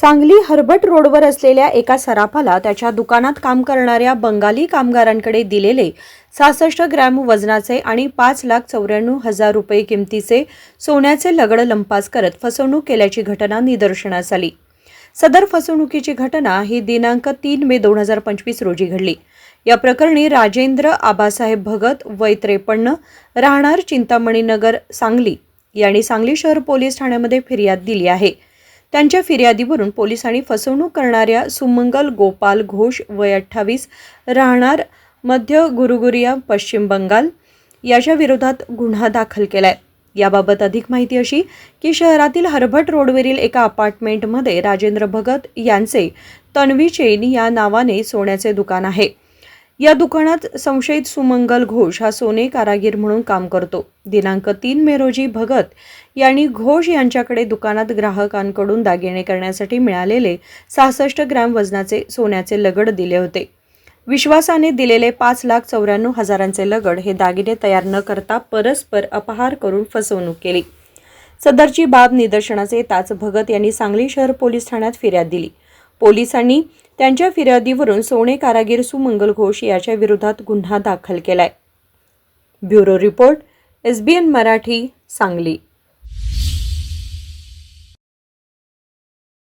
Sangli Herbert रोडवर असलेल्या एका सराफाला त्याच्या दुकानात काम करणाऱ्या बंगाली कामगारांकडे दिलेले सहासष्ट ग्रॅम वजनाचे आणि पाच लाख चौऱ्याण्णव हजार रुपये किमतीचे सोन्याचे लगड लंपास करत फसवणूक केल्याची घटना निदर्शनास आली. सदर फसवणुकीची घटना ही दिनांक तीन मे दोन हजार पंचवीस रोजी घडली. या प्रकरणी राजेंद्र आबासाहेब भगत वय त्रेपन्न राहणार चिंतामणीनगर सांगली यांनी सांगली शहर पोलीस ठाण्यामध्ये फिर्याद दिली आहे. त्यांच्या फिर्यादीवरून पोलिसांनी फसवणूक करणाऱ्या सुमंगल गोपाल घोष वय अठ्ठावीस राहणार मध्य गुरुगुरिया पश्चिम बंगाल याच्या विरोधात गुन्हा दाखल केलाय. याबाबत अधिक माहिती अशी की शहरातील हरभट रोडवरील एका अपार्टमेंटमध्ये राजेंद्र भगत यांचे तन्वी चेन या नावाने सोन्याचे दुकान आहे. या दुकानात संशयित सुमंगल घोष हा सोने कारागीर म्हणून काम करतो. दिनांक तीन मे रोजी भगत यांनी घोष यांच्याकडे दुकानात ग्राहकांकडून दागिने करण्यासाठी मिळालेले सहासष्ट ग्रॅम वजनाचे सोन्याचे लगड दिले होते. विश्वासाने दिलेले पाच लाख चौऱ्याण्णव हजारांचे लगड हे दागिने तयार न करता परस्पर अपहार करून फसवणूक केली. सदरची बाब निदर्शनास येताच भगत यांनी सांगली शहर पोलीस ठाण्यात फिर्याद दिली. पोलिसांनी त्यांच्या फिर्यादीवरून सोने कारागीर सुमंगल घोष याच्या विरोधात गुन्हा दाखल केलाय. Bureau report S B N Marathi Sangli.